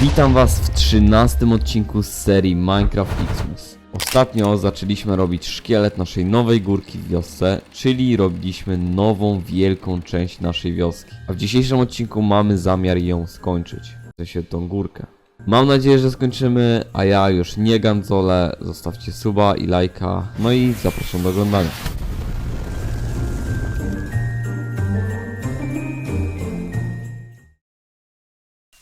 Witam Was w 13 odcinku z serii Minecraft Xmas. Ostatnio zaczęliśmy robić szkielet naszej nowej górki w wiosce, czyli robiliśmy nową wielką część naszej wioski. A w dzisiejszym odcinku mamy zamiar ją skończyć. W sensie tą górkę. Mam nadzieję, że skończymy, a ja już nie gandzolę. Zostawcie suba i lajka. No i zapraszam do oglądania.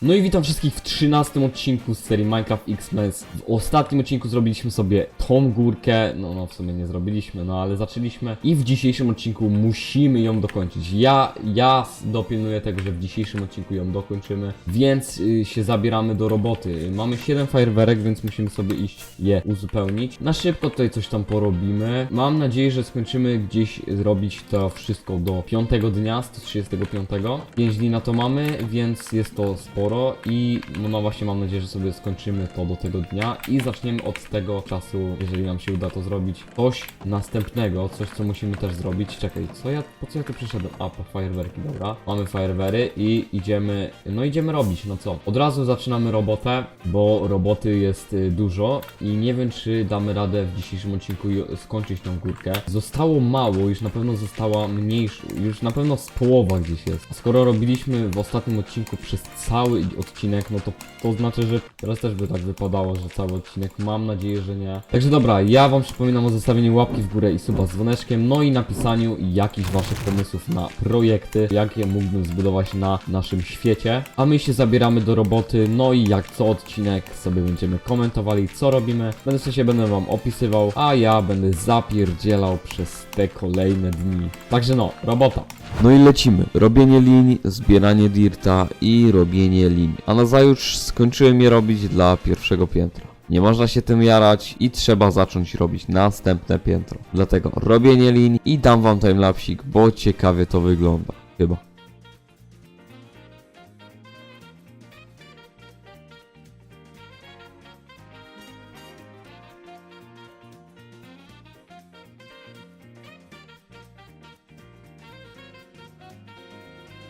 No i witam wszystkich w 13 odcinku z serii Minecraft X-Men. W ostatnim odcinku zrobiliśmy sobie tą górkę, no, no w sumie nie zrobiliśmy, no ale zaczęliśmy i w dzisiejszym odcinku musimy ją dokończyć. Ja, ja dopilnuję tego, że w dzisiejszym odcinku ją dokończymy, więc y, się zabieramy do roboty. Mamy 7 fajerwerek, więc musimy sobie iść je uzupełnić. Na szybko tutaj coś tam porobimy. Mam nadzieję, że skończymy gdzieś zrobić to wszystko do 5 dnia, 135. 5 dni na to mamy, więc jest to sporo i no, no właśnie mam nadzieję, że sobie skończymy to do tego dnia i zaczniemy od tego czasu, jeżeli nam się uda to zrobić, coś następnego, coś co musimy też zrobić. Czekaj, co ja, po co ja tu przyszedłem? A, po fajerwerki, dobra. Mamy fajerwery i idziemy, no idziemy robić, no co? Od razu zaczynamy robotę, bo roboty jest y, dużo i nie wiem, czy damy radę w dzisiejszym odcinku skończyć tą górkę. Zostało mało, już na pewno została mniejsza, już na pewno z połowa gdzieś jest. Skoro robiliśmy w ostatnim odcinku przez cały odcinek, no to to znaczy, że teraz też by tak wypadało, że cały odcinek. Mam nadzieję, że nie. Także dobra, ja wam przypominam o zostawieniu łapki w górę i suba z dzwoneczkiem, no i napisaniu jakichś waszych pomysłów na projekty, jakie mógłbym zbudować na naszym świecie. A my się zabieramy do roboty, no i jak co odcinek sobie będziemy komentowali, co robimy. Będę sobie będę wam opisywał, a ja będę zapierdzielał przez te kolejne dni. Także no, robota. No i lecimy. Robienie linii, zbieranie dirta i robienie linii. A nazajutrz skończyłem je robić dla pierwszego piętra. Nie można się tym jarać i trzeba zacząć robić następne piętro. Dlatego robienie linii i dam wam timelapsik, bo ciekawie to wygląda. Chyba.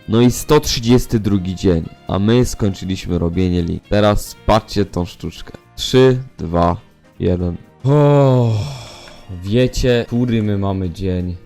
No i 132 dzień, a my skończyliśmy robienie link. Teraz patrzcie tą sztuczkę. 3, 2, 1. Oh, wiecie, który my mamy dzień.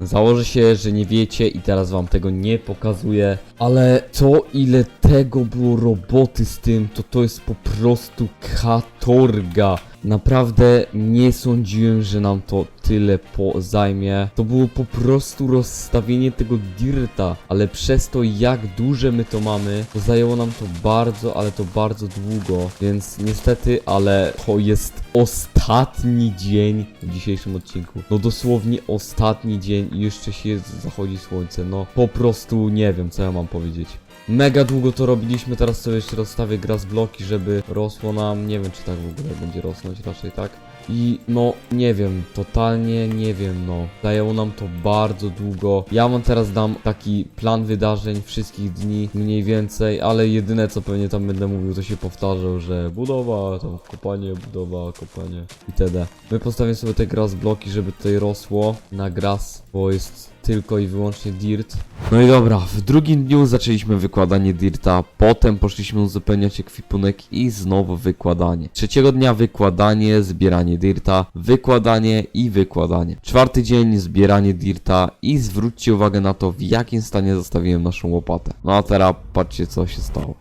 Założę się, że nie wiecie i teraz wam tego nie pokazuję, ale to ile tego było roboty z tym, to to jest po prostu katorga. Naprawdę nie sądziłem, że nam to tyle po zajmie. To było po prostu rozstawienie tego dirta, ale przez to jak duże my to mamy, to zajęło nam to bardzo, ale to bardzo długo. Więc niestety, ale to jest ostatni dzień w dzisiejszym odcinku. No dosłownie ostatni dzień i jeszcze się zachodzi słońce. No po prostu nie wiem, co ja mam powiedzieć. Mega długo to robiliśmy, teraz sobie jeszcze rozstawię gras bloki, żeby rosło nam, nie wiem czy tak w ogóle będzie rosnąć, raczej tak. I no, nie wiem, totalnie nie wiem, no. Zajęło nam to bardzo długo. Ja wam teraz dam taki plan wydarzeń wszystkich dni, mniej więcej, ale jedyne co pewnie tam będę mówił, to się powtarzał, że budowa, tam kopanie, budowa, kopanie itd. My postawimy sobie te gras bloki, żeby tutaj rosło na gras, bo jest tylko i wyłącznie dirt. No i dobra, w drugim dniu zaczęliśmy wykładanie dirta, potem poszliśmy uzupełniać ekwipunek i znowu wykładanie. Trzeciego dnia wykładanie, zbieranie dirta, wykładanie i wykładanie. Czwarty dzień zbieranie dirta i zwróćcie uwagę na to w jakim stanie zostawiłem naszą łopatę. No a teraz patrzcie co się stało.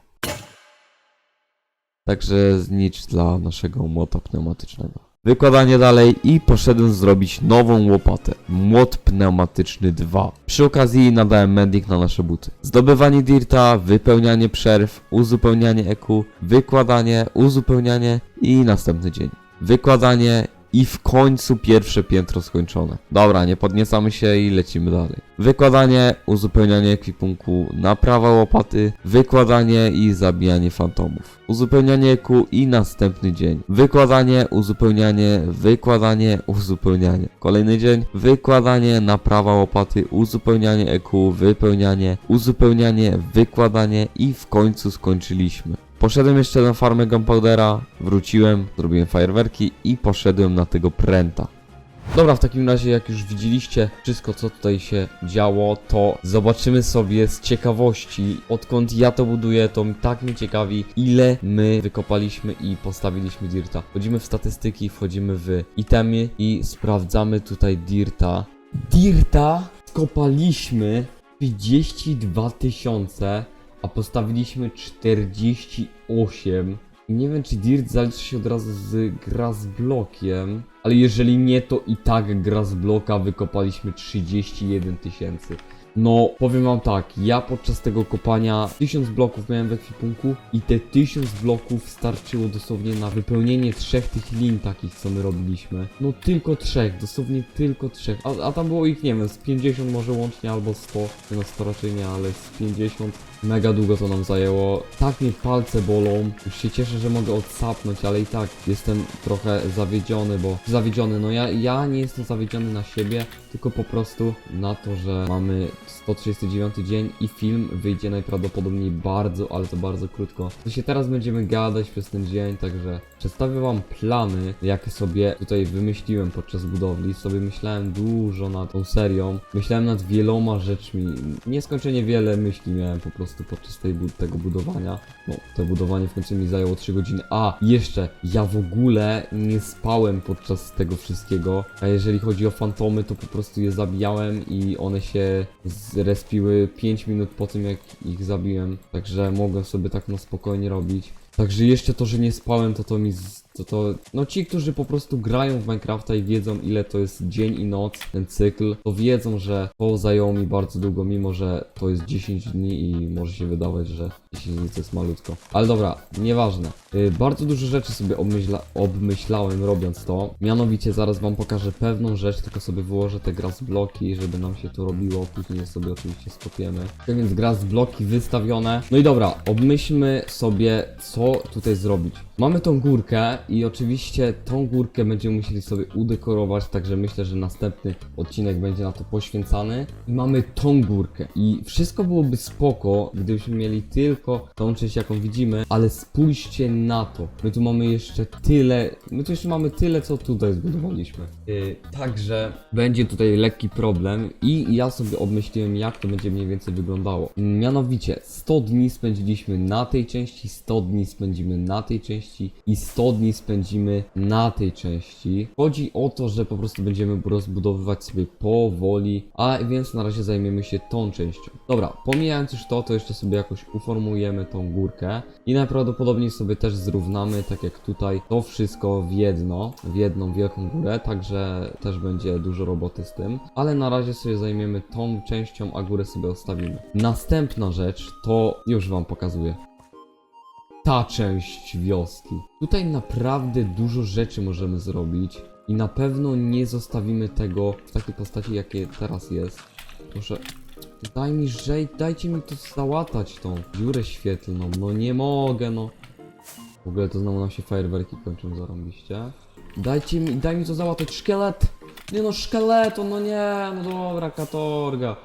Także znicz dla naszego młota pneumatycznego. Wykładanie dalej i poszedłem zrobić nową łopatę. Młot pneumatyczny 2. Przy okazji nadałem mending na nasze buty. Zdobywanie dirta, wypełnianie przerw, uzupełnianie EQ, wykładanie, uzupełnianie i następny dzień. Wykładanie i w końcu pierwsze piętro skończone. Dobra, nie podniecamy się i lecimy dalej. Wykładanie, uzupełnianie ekwipunku, naprawa łopaty, wykładanie i zabijanie fantomów. Uzupełnianie EQ i następny dzień. Wykładanie, uzupełnianie, wykładanie, uzupełnianie. Kolejny dzień. Wykładanie, naprawa łopaty, uzupełnianie EQ, wypełnianie, uzupełnianie, wykładanie i w końcu skończyliśmy. Poszedłem jeszcze na farmę Gunpowdera, wróciłem, zrobiłem fajerwerki i poszedłem na tego pręta. Dobra, w takim razie jak już widzieliście wszystko co tutaj się działo, to zobaczymy sobie z ciekawości, odkąd ja to buduję, to tak mnie ciekawi, ile my wykopaliśmy i postawiliśmy dirta. Wchodzimy w statystyki, wchodzimy w itemy i sprawdzamy tutaj dirta. Dirta skopaliśmy 52 tysiące, a postawiliśmy 48. I Nie wiem, czy Dirt zaliczy się od razu z gra z blokiem, ale jeżeli nie, to i tak gra z bloka wykopaliśmy 31 tysięcy. No, powiem wam tak, ja podczas tego kopania 1000 bloków miałem w ekwipunku i te 1000 bloków starczyło dosłownie na wypełnienie trzech tych lin takich, co my robiliśmy. No tylko trzech, dosłownie tylko trzech, a, a tam było ich, nie wiem, z 50 może łącznie albo 100, no 100 raczej nie, ale z 50 Mega długo to nam zajęło. Tak mnie palce bolą. Już się cieszę, że mogę odsapnąć, ale i tak jestem trochę zawiedziony, bo zawiedziony, no ja, ja nie jestem zawiedziony na siebie, tylko po prostu na to, że mamy 139 dzień i film wyjdzie najprawdopodobniej bardzo, ale to bardzo krótko. To się teraz będziemy gadać przez ten dzień, także przedstawię wam plany, jakie sobie tutaj wymyśliłem podczas budowli. Sobie myślałem dużo nad tą serią. Myślałem nad wieloma rzeczmi. Nieskończenie wiele myśli miałem po prostu podczas tej, tego budowania. No, to budowanie w końcu mi zajęło 3 godziny. A, jeszcze, ja w ogóle nie spałem podczas tego wszystkiego. A jeżeli chodzi o fantomy, to po prostu je zabijałem i one się zrespiły 5 minut po tym, jak ich zabiłem. Także mogłem sobie tak na spokojnie robić. Także jeszcze to, że nie spałem, to to mi. To, to, no ci, którzy po prostu grają w Minecrafta i wiedzą, ile to jest dzień i noc, ten cykl, to wiedzą, że to zajęło mi bardzo długo, mimo że to jest 10 dni i może się wydawać, że 10 dni to jest malutko. Ale dobra, nieważne. Yy, bardzo dużo rzeczy sobie obmyśla, obmyślałem robiąc to. Mianowicie zaraz wam pokażę pewną rzecz, tylko sobie wyłożę te grass bloki, żeby nam się to robiło. Później sobie oczywiście skopiemy. Tak więc grass bloki wystawione. No i dobra, obmyślmy sobie, co tutaj zrobić. Mamy tą górkę i oczywiście tą górkę będziemy musieli sobie udekorować, także myślę, że następny odcinek będzie na to poświęcany. I mamy tą górkę i wszystko byłoby spoko, gdybyśmy mieli tylko tą część, jaką widzimy, ale spójrzcie na to. My tu mamy jeszcze tyle, my tu jeszcze mamy tyle, co tutaj zbudowaliśmy. Yy, także będzie tutaj lekki problem i ja sobie obmyśliłem, jak to będzie mniej więcej wyglądało. Mianowicie 100 dni spędziliśmy na tej części, 100 dni spędzimy na tej części i 100 dni spędzimy na tej części. Chodzi o to, że po prostu będziemy rozbudowywać sobie powoli, a więc na razie zajmiemy się tą częścią. Dobra, pomijając już to, to jeszcze sobie jakoś uformujemy tą górkę i najprawdopodobniej sobie też zrównamy, tak jak tutaj, to wszystko w jedno, w jedną wielką górę, także też będzie dużo roboty z tym, ale na razie sobie zajmiemy tą częścią, a górę sobie ostawimy. Następna rzecz to już wam pokazuję ta część wioski. Tutaj naprawdę dużo rzeczy możemy zrobić i na pewno nie zostawimy tego w takiej postaci, jakie teraz jest. Proszę, daj mi żej, dajcie mi to załatać tą dziurę świetlną, no nie mogę, no. W ogóle to znowu nam się fajerwerki kończą zarąbiście. Dajcie mi, daj mi to załatać, szkielet! Nie no, szkieleto, no nie, no dobra, katorga.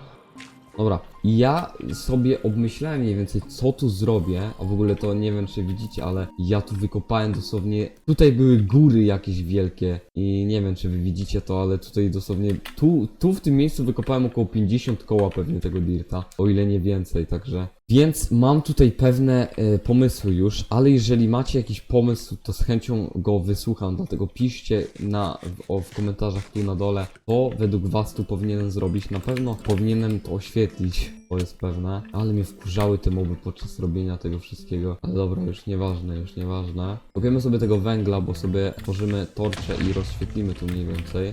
Dobra, ja sobie obmyślałem mniej więcej co tu zrobię, a w ogóle to nie wiem czy widzicie, ale ja tu wykopałem dosłownie, tutaj były góry jakieś wielkie. I nie wiem czy wy widzicie to, ale tutaj dosłownie, tu, tu w tym miejscu wykopałem około 50 koła pewnie tego dirta, o ile nie więcej, także... Więc mam tutaj pewne e, pomysły już, ale jeżeli macie jakiś pomysł, to z chęcią go wysłucham, dlatego piszcie na, w, o, w komentarzach tu na dole, co według was tu powinienem zrobić. Na pewno powinienem to oświetlić, to jest pewne, ale mnie wkurzały te moby podczas robienia tego wszystkiego. Ale dobra, już nieważne, już nieważne. Kopiemy sobie tego węgla, bo sobie tworzymy torcze i rozświetlimy tu mniej więcej.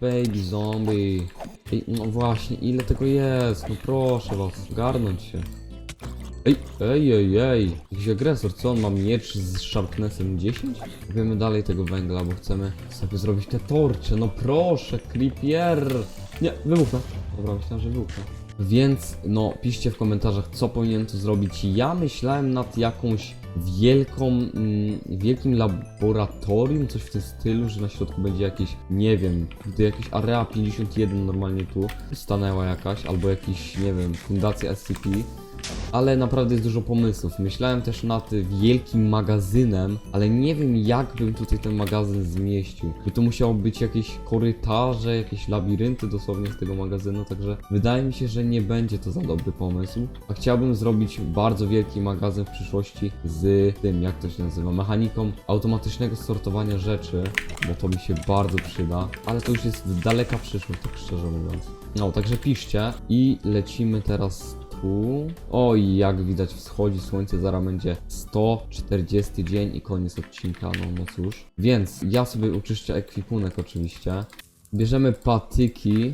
Baby zombie. Ej, no właśnie, ile tego jest? No proszę was, garnąć się. Ej, ej, ej, ej. Jakiś agresor, co on ma miecz z sharpnessem 10? Wiemy dalej tego węgla, bo chcemy sobie zrobić te torcze. No proszę, creeper. Nie, wybuchnę. Dobra, myślałem, że wybuchnę. Więc, no, piszcie w komentarzach, co powinien tu zrobić. Ja myślałem nad jakąś wielką, mm, wielkim laboratorium, coś w tym stylu, że na środku będzie jakieś, nie wiem, gdy jakieś Area 51 normalnie tu stanęła jakaś, albo jakiś, nie wiem, fundacja SCP. Ale naprawdę jest dużo pomysłów. Myślałem też nad wielkim magazynem, ale nie wiem jak bym tutaj ten magazyn zmieścił. By to musiało być jakieś korytarze, jakieś labirynty dosłownie z tego magazynu, także wydaje mi się, że nie będzie to za dobry pomysł. A chciałbym zrobić bardzo wielki magazyn w przyszłości z tym, jak to się nazywa, mechaniką automatycznego sortowania rzeczy, bo to mi się bardzo przyda, ale to już jest daleka przyszłość, tak szczerze mówiąc. No, także piszcie i lecimy teraz tu. Oj, jak widać wschodzi słońce, zaraz będzie 140 dzień i koniec odcinka, no, no cóż. Więc ja sobie uczyszczę ekwipunek oczywiście. Bierzemy patyki.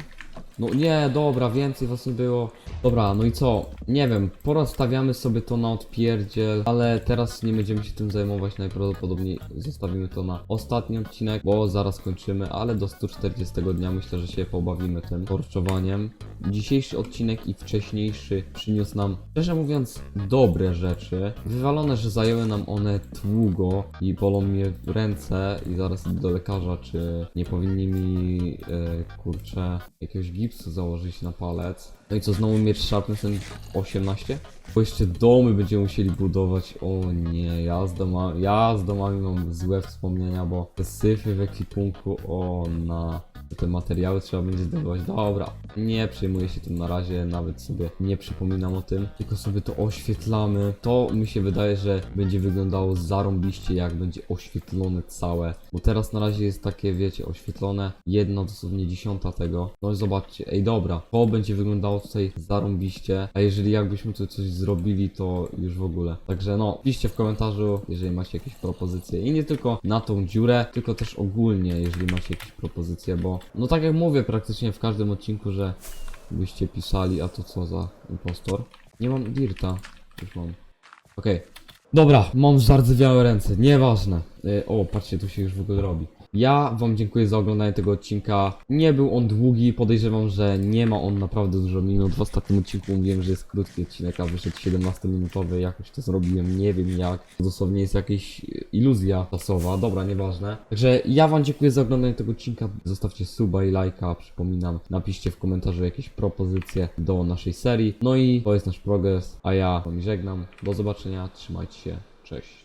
No nie, dobra, więcej was nie było. Dobra, no i co? Nie wiem, porozstawiamy sobie to na odpierdziel, ale teraz nie będziemy się tym zajmować, najprawdopodobniej zostawimy to na ostatni odcinek, bo zaraz kończymy, ale do 140 dnia myślę, że się pobawimy tym torczowaniem. Dzisiejszy odcinek i wcześniejszy przyniósł nam, szczerze mówiąc, dobre rzeczy. Wywalone, że zajęły nam one długo i bolą mnie ręce i zaraz do lekarza, czy nie powinni mi, e, kurczę, jakiegoś gipsu założyć na palec. No i co, znowu mieć Sharpness 18? Bo jeszcze domy będziemy musieli budować. O nie, ja z, doma, ja z domami mam złe wspomnienia, bo te syfy w ekwipunku, o na... Te materiały trzeba będzie zdobywać. Dobra, nie przejmuję się tym na razie, nawet sobie nie przypominam o tym, tylko sobie to oświetlamy. To mi się wydaje, że będzie wyglądało zarąbiście, jak będzie oświetlone całe. Bo teraz na razie jest takie, wiecie, oświetlone jedna dosłownie dziesiąta tego. No i zobaczcie, ej dobra, to będzie wyglądało tutaj zarąbiście, a jeżeli jakbyśmy tu coś zrobili, to już w ogóle. Także no, piszcie w komentarzu, jeżeli macie jakieś propozycje. I nie tylko na tą dziurę, tylko też ogólnie, jeżeli macie jakieś propozycje, bo no tak jak mówię praktycznie w każdym odcinku, że byście pisali, a to co za impostor. Nie mam dirta, już mam. Okej. Dobra, mam zardzewiałe ręce, nieważne. Y, o, patrzcie, tu się już w ogóle robi. Ja wam dziękuję za oglądanie tego odcinka. Nie był on długi, podejrzewam, że nie ma on naprawdę dużo minut. W ostatnim odcinku mówiłem, że jest krótki odcinek, a wyszedł 17-minutowy. Jakoś to zrobiłem, nie wiem jak. Dosłownie jest jakaś iluzja czasowa, dobra, nieważne. Także ja wam dziękuję za oglądanie tego odcinka. Zostawcie suba i lajka, przypominam. Napiszcie w komentarzu jakieś propozycje do naszej serii. No i to jest nasz progres, a ja wam żegnam. Do zobaczenia, trzymajcie się, cześć.